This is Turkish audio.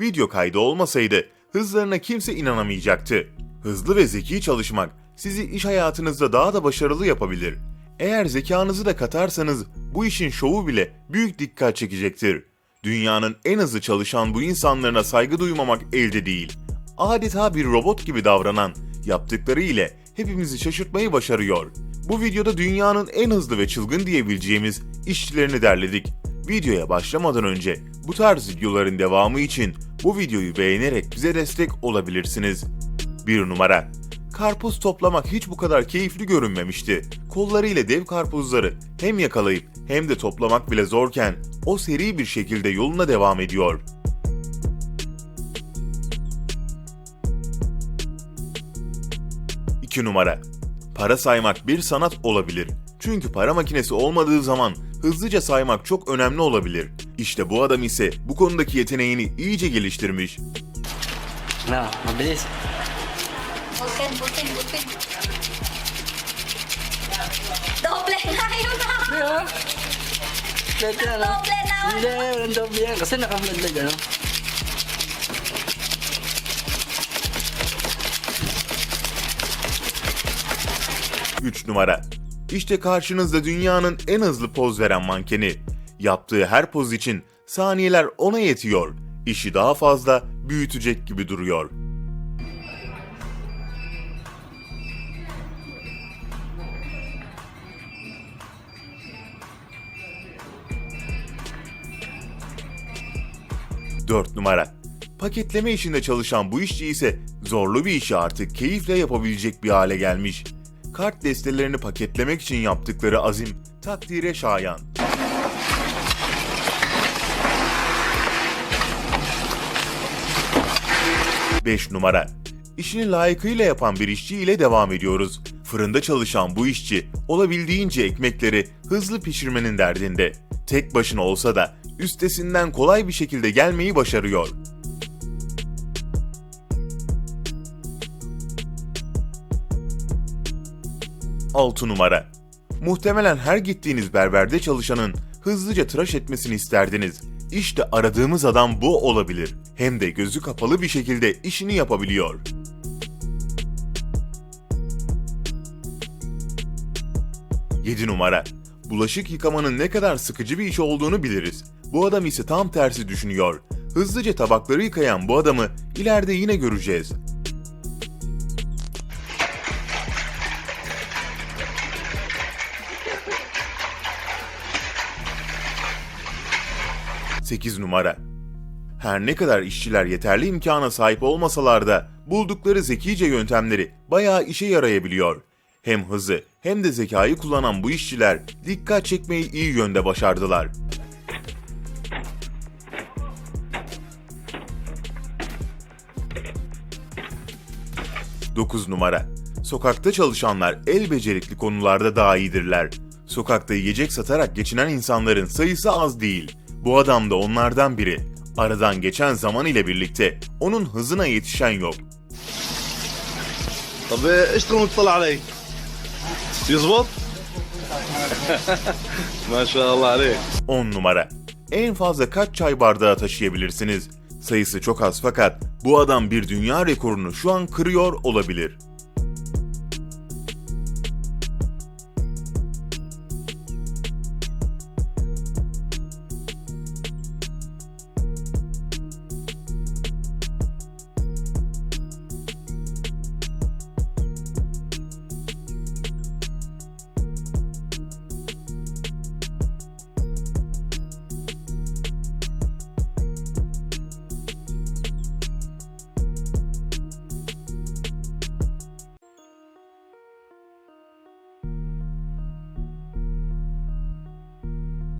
video kaydı olmasaydı hızlarına kimse inanamayacaktı. Hızlı ve zeki çalışmak sizi iş hayatınızda daha da başarılı yapabilir. Eğer zekanızı da katarsanız bu işin şovu bile büyük dikkat çekecektir. Dünyanın en hızlı çalışan bu insanlarına saygı duymamak elde değil. Adeta bir robot gibi davranan, yaptıkları ile hepimizi şaşırtmayı başarıyor. Bu videoda dünyanın en hızlı ve çılgın diyebileceğimiz işçilerini derledik. Videoya başlamadan önce bu tarz videoların devamı için bu videoyu beğenerek bize destek olabilirsiniz. 1 numara Karpuz toplamak hiç bu kadar keyifli görünmemişti. Kollarıyla dev karpuzları hem yakalayıp hem de toplamak bile zorken o seri bir şekilde yoluna devam ediyor. İki numara. Para saymak bir sanat olabilir. Çünkü para makinesi olmadığı zaman hızlıca saymak çok önemli olabilir. İşte bu adam ise bu konudaki yeteneğini iyice geliştirmiş. Butin, butin. Doble na yun na! Yeah. Pwede na. Doble na! Hindi, walang doble yan. Kasi naka-vlog ano. Üç numara. İşte karşınızda dünyanın en hızlı poz veren mankeni. Yaptığı her poz için saniyeler ona yetiyor. İşi daha fazla büyütecek gibi duruyor. Dört numara. Paketleme işinde çalışan bu işçi ise zorlu bir işi artık keyifle yapabilecek bir hale gelmiş. Kart destelerini paketlemek için yaptıkları azim takdire şayan. Beş numara. İşini layıkıyla yapan bir işçi ile devam ediyoruz. Fırında çalışan bu işçi olabildiğince ekmekleri hızlı pişirmenin derdinde. Tek başına olsa da üstesinden kolay bir şekilde gelmeyi başarıyor. 6 numara. Muhtemelen her gittiğiniz berberde çalışanın hızlıca tıraş etmesini isterdiniz. İşte aradığımız adam bu olabilir. Hem de gözü kapalı bir şekilde işini yapabiliyor. Yedi numara. Bulaşık yıkamanın ne kadar sıkıcı bir iş olduğunu biliriz. Bu adam ise tam tersi düşünüyor. Hızlıca tabakları yıkayan bu adamı ileride yine göreceğiz. 8 numara. Her ne kadar işçiler yeterli imkana sahip olmasalar da buldukları zekice yöntemleri bayağı işe yarayabiliyor. Hem hızı hem de zekayı kullanan bu işçiler dikkat çekmeyi iyi yönde başardılar. Dokuz numara. Sokakta çalışanlar el becerikli konularda daha iyidirler. Sokakta yiyecek satarak geçinen insanların sayısı az değil. Bu adam da onlardan biri. Aradan geçen zaman ile birlikte onun hızına yetişen yok. طب اشتغل وتطلع علي يزبط ما شاء الله عليك 10 numara. En fazla kaç çay bardağı taşıyabilirsiniz? Sayısı çok az fakat bu adam bir dünya rekorunu şu an kırıyor olabilir.